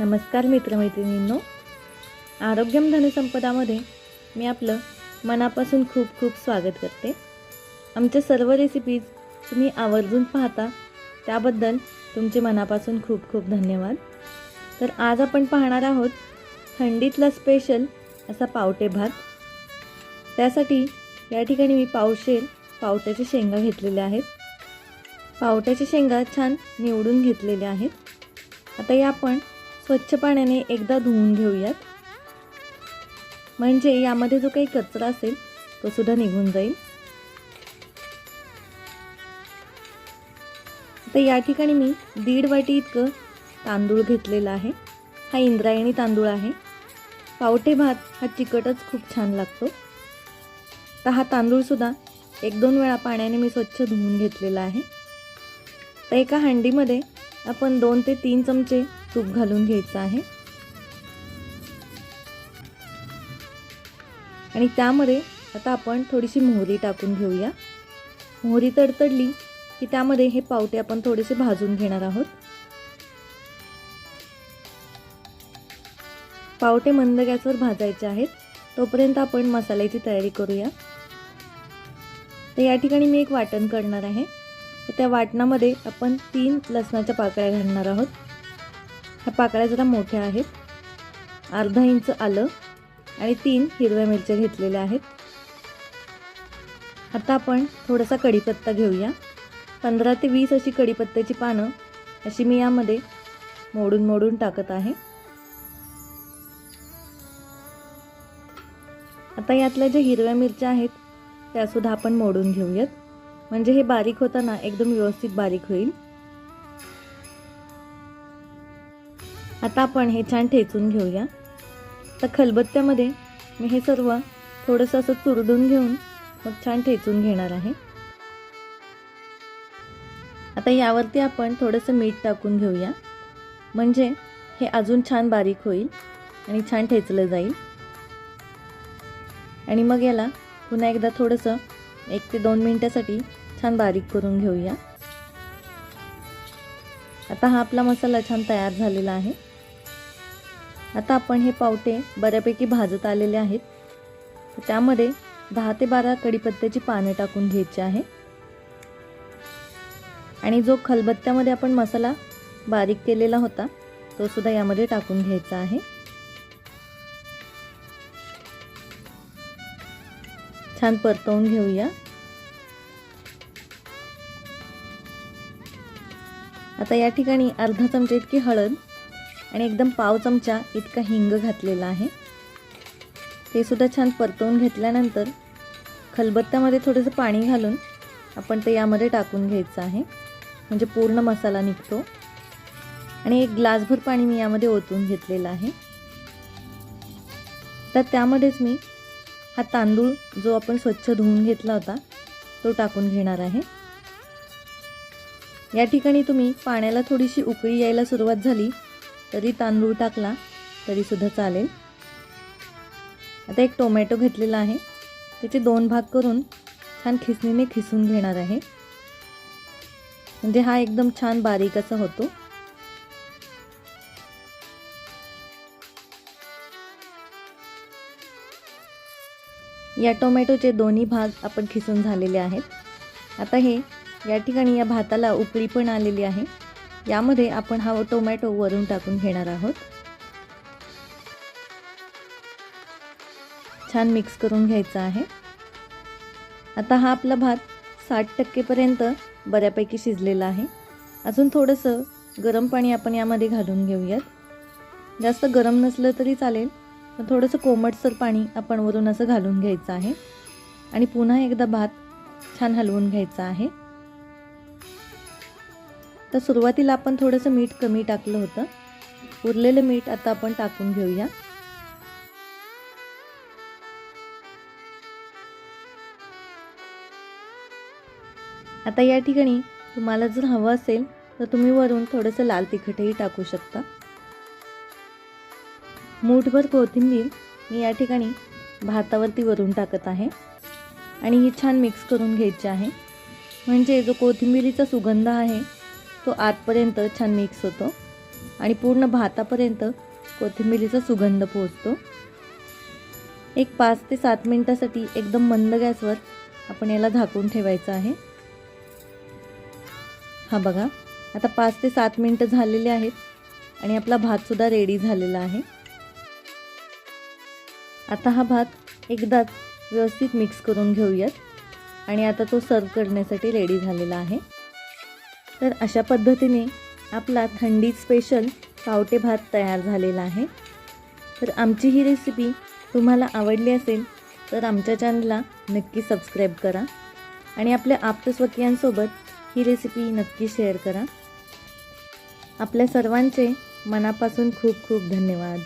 नमस्कार मित्रमैत्रिणींनो. आरोग्यम धनसंपदामध्ये मी आपलं मनापासून खूप खूप स्वागत करते. आमच्या सर्व रेसिपीज तुम्ही आवर्जून पाहता त्याबद्दल तुमचे मनापासून खूप खूप धन्यवाद. तर आज आपण पाहणार आहोत थंडीतला स्पेशल असा पावटे भात. त्यासाठी या ठिकाणी मी पावशेर पावट्याच्या शेंगा घेतलेल्या आहेत. पावट्याच्या शेंगा छान निवडून घेतलेल्या आहेत. आता या आपण स्वच्छ पाण्याने एकदा धुवून घेऊयात. म्हणजे यामध्ये जो काही कचरा असेल तो सुद्धा निघून जाईल. आता या ठिकाणी मी दीड वाटी इतकं तांदूळ घेतलेला आहे. हा इंद्रायणी तांदूळ आहे. पावटे भात हा चिकटच खूप छान लागतो. तर हा तांदूळसुद्धा एक दोन वेळा पाण्याने मी स्वच्छ धुवून घेतलेला आहे. तर एका हांडीमध्ये आपण दोन ते तीन चमचे तूप घालून घ्यायचं आहे. आणि त्यामध्ये आता आपण थोडीशी मोहरी टाकून घेऊया. मोहरी तडतडली की त्यामध्ये हे पावटे आपण थोडेसे भाजून घेणार आहोत. पावटे मंद गॅसवर भाजायचे आहेत. तोपर्यंत आपण मसाल्याची तयारी करूया. तर या ठिकाणी मी एक वाटण करणार आहे. तर त्या वाटणामध्ये आपण तीन लसणाच्या पाकळ्या घालणार आहोत. ह्या पाकळ्या जरा मोठ्या आहेत. अर्धा इंच आलं आणि तीन हिरव्या मिरच्या घेतलेल्या आहेत. आता आपण थोडासा कढीपत्ता घेऊया. पंधरा ते वीस अशी कढीपत्त्याची पानं अशी मी यामध्ये मोडून मोडून टाकत आहे. आता यातल्या ज्या हिरव्या मिरच्या आहेत त्यासुद्धा आपण मोडून घेऊयात. म्हणजे हे बारीक होताना एकदम व्यवस्थित बारीक होईल. आता आपण हे छान ठेचून घेऊया. तर खलबत्त्यामध्ये मी हे सर्व थोडंसं असं चुरडून घेऊन मग छान ठेचून घेणार आहे. आता यावरती आपण थोडंसं मीठ टाकून घेऊया. म्हणजे हे अजून छान बारीक होईल आणि छान ठेचलं जाईल. आणि मग याला पुन्हा एकदा थोडंसं एक ते दोन मिनटासाठी छान बारीक करून घेऊया. आता हा आपला मसाला छान तयार झालेला आहे. आता आपण हे पावटे बऱ्यापैकी भाजत आलेले आहेत. त्यामध्ये दहा ते बारा कढीपत्त्याची पानं टाकून घ्यायची आहे. आणि जो खलबत्त्यामध्ये आपण मसाला बारीक केलेला होता तो सुद्धा यामध्ये टाकून घ्यायचा आहे. छान परतवून घेऊया. आता या ठिकाणी अर्धा चमचा इतकी हळद आणि एकदम पाव चमचा इतका हिंग घातलेला आहे. ते सुद्धा छान परतवून घेतल्यानंतर खलबत्त्यामध्ये थोडंसं पाणी घालून आपण ते यामध्ये टाकून घ्यायचं आहे. म्हणजे पूर्ण मसाला निघतो. आणि एक ग्लासभर पाणी मी यामध्ये ओतून घेतलेलं आहे. तर त्यामध्येच मी हा तांदूळ जो आपण स्वच्छ धुवून घेतला होता तो टाकून घेणार आहे. या ठिकाणी तुम्ही पाण्याला थोडीशी उकळी यायला सुरुवात झाली तरी तांदूळ टाकला तरीसुद्धा चालेल. आता एक टोमॅटो घेतलेला आहे. त्याचे दोन भाग करून छान खिसणीने खिसून घेणार आहे. म्हणजे हा एकदम छान बारीक असा होतो. या टोमॅटोचे दोन्ही भाग आपण खिसून झालेले आहेत. आता हे या ठिकाणी या भाताला उकळी पण आलेली आहे. यामध्ये आपण हा टोमॅटो वरून टाकून घेणार आहोत. छान मिक्स करून घ्यायचा आहे. आता हा आपला भात साठ टक्केपर्यंत बऱ्यापैकी शिजलेला आहे. अजून थोडंसं गरम पाणी आपण यामध्ये घालून घेऊयात. जास्त गरम नसलं तरी चालेल पण थोडंसं कोमटसर पाणी आपण वरून असं घालून घ्यायचं आहे. आणि पुन्हा एकदा भात छान हलवून घ्यायचा आहे. तर सुरुवातीला आपण थोडंसं मीठ कमी टाकलं होतं. उरलेलं मीठ आता आपण टाकून घेऊया. आता या ठिकाणी तुम्हाला जर हवं असेल तर तुम्ही वरून थोडंसं लाल तिखटही टाकू शकता. मूठभर कोथिंबीर मी या ठिकाणी भातावरती वरून टाकत आहे. आणि ही छान मिक्स करून घ्यायची आहे. म्हणजे जो कोथिंबिरीचा सुगंध आहे तो आतपर्यंत छान मिक्स होतो. आणि पूर्ण भातापर्यंत कोथिंबिरीचा सुगंध पोहोचतो. एक पाच ते सात मिनटासाठी एकदम मंद गॅसवर आपण याला झाकून ठेवायचं आहे. हा बघा आता पाच ते सात मिनटं झालेले आहेत आणि आपला भातसुद्धा रेडी झालेला आहे. आता हा भात एकदाच व्यवस्थित मिक्स करून घेऊयात. आणि आता तो सर्व करण्यासाठी रेडी झालेला आहे. तर अशा पद्धतीने आपला थंडी स्पेशल पावटे भात तयार झालेला आहे. तर आमची ही रेसिपी तुम्हाला आवडली असेल तर आमच्या चॅनलला नक्की सबस्क्राईब करा आणि आपल्या आप्तस्वकीयांसोबत ही रेसिपी नक्की शेअर करा. आपल्या सर्वांचे मनापासून खूप खूप धन्यवाद.